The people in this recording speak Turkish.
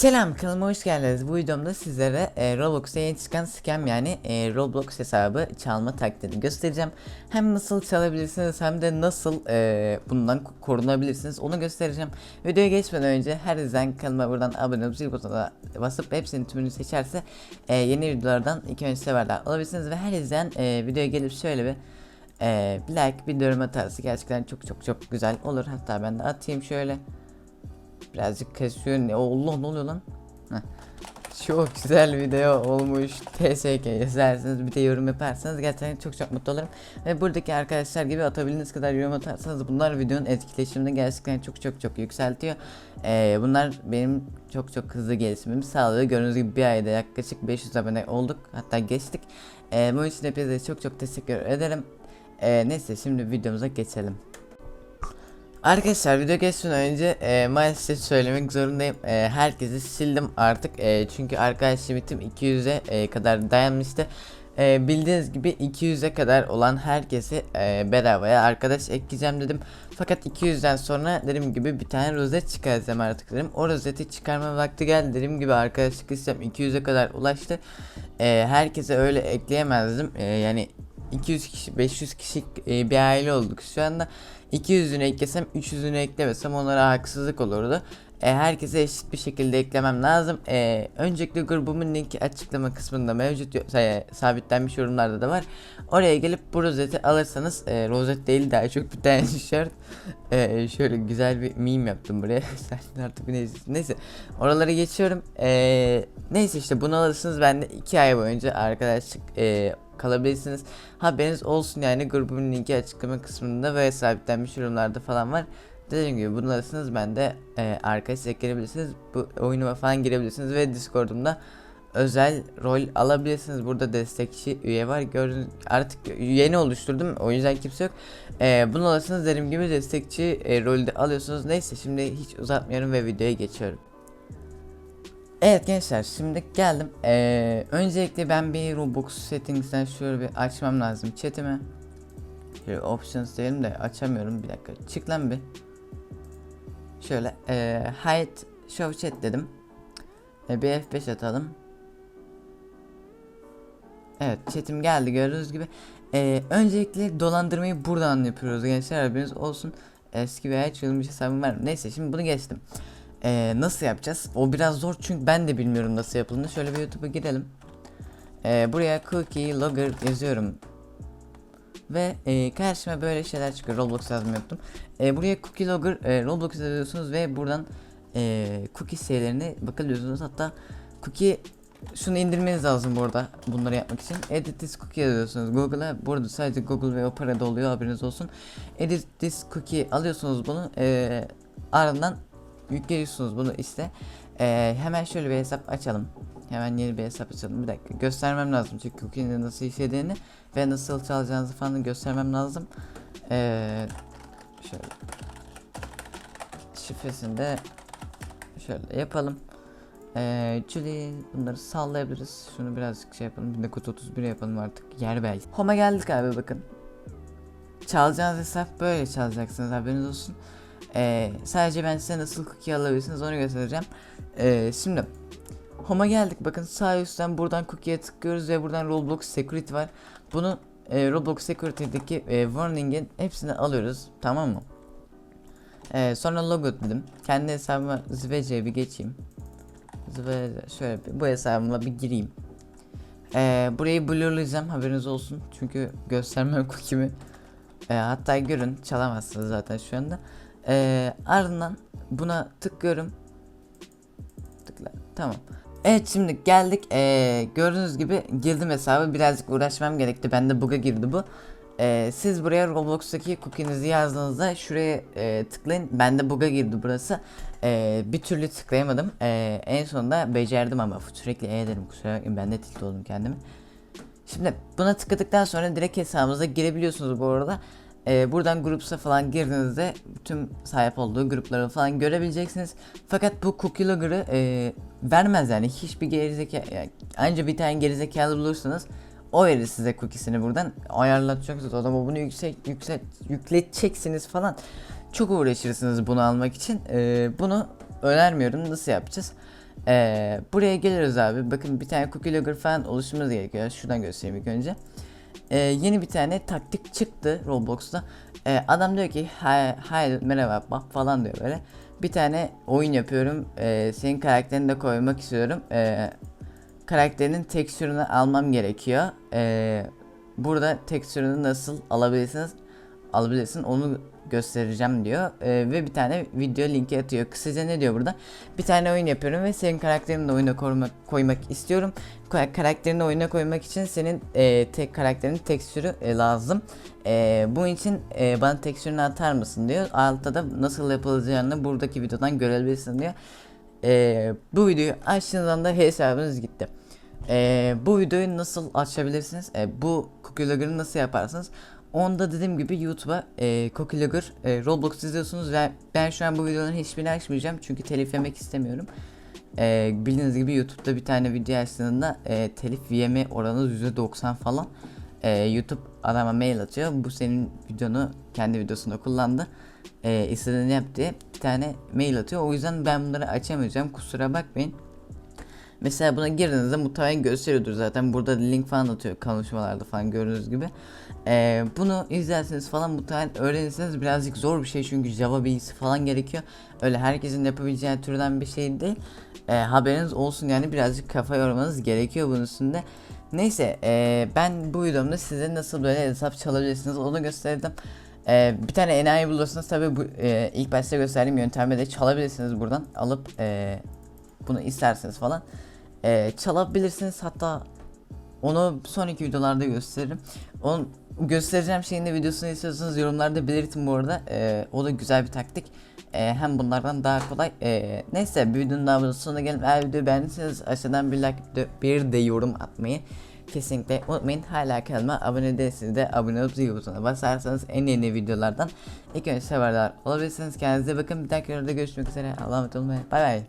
Selam kanalıma hoş geldiniz. Bu videomda sizlere e, Roblox'ta yeni çıkan scam yani e, Roblox hesabı çalma taktiğini göstereceğim. Hem nasıl çalabilirsiniz hem de nasıl e, bundan korunabilirsiniz onu göstereceğim. Videoya geçmeden önce her izleyen kanalıma buradan abone olup zil butonuna basıp hepsinin tümünü seçerse e, yeni videolardan ilk önce severler olabilirsiniz ve her izleyen e, videoya gelip şöyle bir e, like bir yorum atarsa gerçekten çok çok çok güzel olur. Hatta ben de atayım şöyle. Birazcık kasıyor. Ne Allah ne oluyor lan? Heh. Çok güzel video olmuş. TSK yazarsanız bir de yorum yaparsanız gerçekten çok çok mutlu olurum. Ve buradaki arkadaşlar gibi atabildiğiniz kadar yorum atarsanız bunlar videonun etkileşimini gerçekten çok çok çok yükseltiyor. Ee, bunlar benim çok çok hızlı gelişimimi sağlıyor. Gördüğünüz gibi bir ayda yaklaşık 500 abone olduk. Hatta geçtik. Ee, bunun için hepinize çok çok teşekkür ederim. Ee, neyse şimdi videomuza geçelim. Arkadaşlar video geçmeden önce e, maalesef söylemek zorundayım. E, herkesi sildim artık. E, çünkü arkadaş limitim 200'e e, kadar dayanmıştı. E, bildiğiniz gibi 200'e kadar olan herkesi e, bedavaya arkadaş ekleyeceğim dedim. Fakat 200'den sonra dediğim gibi bir tane rozet çıkaracağım artık dedim. O rozeti çıkarma vakti geldi. Dediğim gibi arkadaşlık istem 200'e kadar ulaştı. E, herkese öyle ekleyemezdim. E, yani 200 kişi 500 kişi e, bir aile olduk şu anda 200'ünü eklesem 300'ünü eklemesem onlara haksızlık olurdu. E, herkese eşit bir şekilde eklemem lazım. E, öncelikle grubumun linki açıklama kısmında mevcut e, sabitlenmiş yorumlarda da var. Oraya gelip bu rozeti alırsanız e, rozet değil daha çok bir tane tişört. E, şöyle güzel bir meme yaptım buraya. Sen artık neyse. Neyse oralara geçiyorum. E, neyse işte bunu alırsınız ben de 2 ay boyunca arkadaşlık e, kalabilirsiniz. Haberiniz olsun yani grubumun linki açıklama kısmında ve sabitlenmiş yorumlarda falan var. Dediğim gibi bunu alırsınız ben de e, arkadaş ekleyebilirsiniz. Bu oyunuma falan girebilirsiniz ve Discord'umda özel rol alabilirsiniz. Burada destekçi üye var. Gördüğünüz artık yeni oluşturdum. O yüzden kimse yok. E, bunu alırsınız dediğim gibi destekçi e, rolde alıyorsunuz. Neyse şimdi hiç uzatmıyorum ve videoya geçiyorum. Evet gençler şimdi geldim. Ee, öncelikle ben bir Roblox settings'ten şöyle bir açmam lazım chatimi. Şöyle options diyelim de açamıyorum bir dakika. Çık lan bir. Şöyle ee, hide show chat dedim. E, bir F5 atalım. Evet chatim geldi gördüğünüz gibi. Ee, öncelikle dolandırmayı buradan yapıyoruz gençler haberiniz olsun. Eski veya çılmış hesabım var. Neyse şimdi bunu geçtim. Ee, nasıl yapacağız? O biraz zor çünkü ben de bilmiyorum nasıl yapıldığını. Şöyle bir YouTube'a girelim. Ee, buraya cookie logger yazıyorum. Ve e, karşıma böyle şeyler çıkıyor. Roblox yazma yaptım. E, buraya cookie logger e, Roblox yazıyorsunuz ve buradan e, cookie sayılarını bakabiliyorsunuz. Hatta cookie şunu indirmeniz lazım bu arada bunları yapmak için. Edit this cookie yazıyorsunuz Google'a. Burada sadece Google ve Opera'da oluyor haberiniz olsun. Edit this cookie alıyorsunuz bunu. E, ardından yüklüyorsunuz bunu işte. Ee, hemen şöyle bir hesap açalım. Hemen yeni bir hesap açalım. Bir dakika göstermem lazım çünkü cookie'nin nasıl işlediğini ve nasıl çalacağınızı falan göstermem lazım. Ee, şöyle şifresini de şöyle yapalım. Ee, Julie bunları sallayabiliriz. Şunu birazcık şey yapalım. 1931 yapalım artık. Yer belki. Home'a geldik abi bakın. Çalacağınız hesap böyle çalacaksınız haberiniz olsun. Ee, sadece ben size nasıl cookie alabilirsiniz onu göstereceğim. Ee, şimdi Home'a geldik. Bakın sağ üstten buradan cookie'ye tıklıyoruz ve buradan Roblox Security var. Bunu e, Roblox Security'deki e, warning'in hepsini alıyoruz. Tamam mı? Ee, sonra logo dedim. Kendi hesabıma Zvece'ye bir geçeyim. Zvece şöyle bir, bu hesabıma bir gireyim. Ee, burayı blurlayacağım haberiniz olsun. Çünkü göstermem cookie'mi. Ee, hatta görün çalamazsınız zaten şu anda. Ee, ardından buna tıklıyorum. Tıkla. Tamam. Evet şimdi geldik. Ee, gördüğünüz gibi girdim hesabı. Birazcık uğraşmam gerekti. Bende bug'a girdi bu. Ee, siz buraya Roblox'taki cookie'nizi yazdığınızda şuraya e, tıklayın. Bende bug'a girdi burası. Ee, bir türlü tıklayamadım. Ee, en sonunda becerdim ama sürekli e dedim kusura bakmayın. Ben de tilt oldum kendimi. Şimdi buna tıkladıktan sonra direkt hesabınıza girebiliyorsunuz bu arada. Ee, buradan grupsa falan girdiğinizde tüm sahip olduğu grupları falan görebileceksiniz. Fakat bu cookie logger'ı e, vermez yani hiçbir gerizekalı yani anca bir tane gerizekalı bulursanız o verir size cookiesini buradan ayarlatacaksınız adama bunu yüksek yüksek yükleteceksiniz falan çok uğraşırsınız bunu almak için Ee, bunu önermiyorum nasıl yapacağız Ee, buraya geliyoruz abi. Bakın bir tane cookie logger falan oluşturmamız gerekiyor. Şuradan göstereyim ilk önce. Ee, yeni bir tane taktik çıktı Roblox'ta. Ee, adam diyor ki hay, hay merhaba bak falan diyor böyle. Bir tane oyun yapıyorum. Ee, senin karakterini de koymak istiyorum. Ee, karakterinin tekstürünü almam gerekiyor. Ee, burada tekstürünü nasıl alabilirsiniz alabilirsin onu göstereceğim diyor Ee, ve bir tane video linki atıyor. Kısaca ne diyor burada? Bir tane oyun yapıyorum ve senin karakterini de oyuna koymak, koymak istiyorum. Ka- Karakterini oyuna koymak için senin e, tek karakterinin tekstürü e, lazım. E, bunun için e, bana tekstürünü atar mısın diyor. Altta da nasıl yapılacağını buradaki videodan görebilirsin diyor. E, bu videoyu açtığınızda da hesabınız gitti. Ee, bu videoyu nasıl açabilirsiniz? Ee, bu cookie logger'ı nasıl yaparsınız? Onda dediğim gibi YouTube'a e, cookie logger e, Roblox izliyorsunuz ve ben şu an bu videoların hiçbirini açmayacağım çünkü telif yemek istemiyorum. Ee, bildiğiniz gibi YouTube'da bir tane video açtığında e, telif yeme oranı %90 falan. Ee, YouTube adama mail atıyor. Bu senin videonu kendi videosunda kullandı. Ee, istediğini yap bir tane mail atıyor. O yüzden ben bunları açamayacağım. Kusura bakmayın. Mesela buna girdiğinizde muhtemelen gösteriyordur zaten. Burada link falan atıyor konuşmalarda falan gördüğünüz gibi. Ee, bunu izlerseniz falan muhtemelen öğrenirseniz birazcık zor bir şey çünkü Java bilgisi falan gerekiyor. Öyle herkesin yapabileceği türden bir şey değil. Ee, haberiniz olsun yani birazcık kafa yormanız gerekiyor bunun üstünde. Neyse ee, ben bu videomda size nasıl böyle hesap çalabilirsiniz onu gösterdim. Ee, bir tane enayi bulursanız tabi bu ee, ilk başta gösterdiğim yöntemle de çalabilirsiniz buradan alıp ee, bunu isterseniz falan ee, çalabilirsiniz hatta onu sonraki videolarda gösteririm. Onu göstereceğim şeyin de videosunu istiyorsanız yorumlarda belirtin bu arada. Ee, o da güzel bir taktik. Ee, hem bunlardan daha kolay. Ee, neyse bir videonun daha sonuna gelin. Eğer videoyu beğendiyseniz aşağıdan bir like bir de yorum atmayı kesinlikle unutmayın. Hala kanalıma abone değilseniz de abone olup zil butonuna basarsanız en yeni videolardan ilk önce haberdar olabilirsiniz. Kendinize bakın. Bir dahaki videoda görüşmek üzere. Allah'a emanet olun. Bay bay.